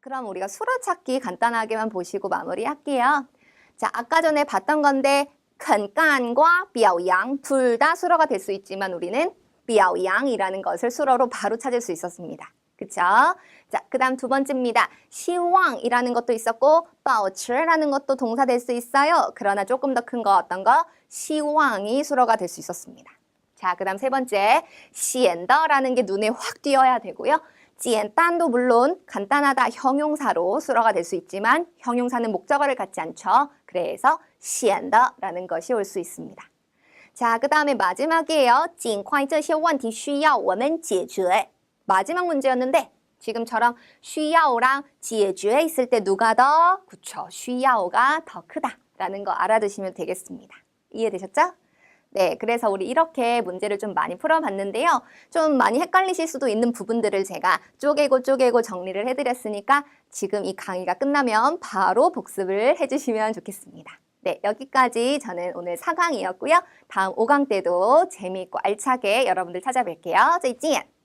그럼 우리가 수로 찾기 간단하게만 보시고 마무리할게요. 자, 아까 전에 봤던 건데 큰깐과 뼈양 둘 다 수로가 될 수 있지만 우리는 뼈양이라는 것을 수로로 바로 찾을 수 있었습니다. 그쵸? 자, 그 다음 두 번째입니다. 시왕이라는 것도 있었고, 保持라는 것도 동사 될 수 있어요. 그러나 조금 더 큰 거 어떤 거? 시왕이 수로가 될 수 있었습니다. 자, 그 다음 세 번째, 시엔더라는 게 눈에 확 띄어야 되고요. 지엔단도 물론 간단하다 형용사로 수로가 될 수 있지만 형용사는 목적어를 갖지 않죠. 그래서 시엔더라는 것이 올 수 있습니다. 자, 그 다음에 마지막이에요. 尽快这些问题需要我们解决. 마지막 문제였는데 지금처럼 需要랑 解决 있을 때 누가 더? 그쵸, 需要가 더 크다라는 거 알아두시면 되겠습니다. 이해되셨죠? 네, 그래서 우리 이렇게 문제를 좀 많이 풀어봤는데요. 좀 많이 헷갈리실 수도 있는 부분들을 제가 쪼개고 쪼개고 정리를 해드렸으니까 지금 이 강의가 끝나면 바로 복습을 해주시면 좋겠습니다. 네, 여기까지 저는 오늘 4강이었고요. 다음 5강 때도 재미있고 알차게 여러분들 찾아뵐게요. 再见!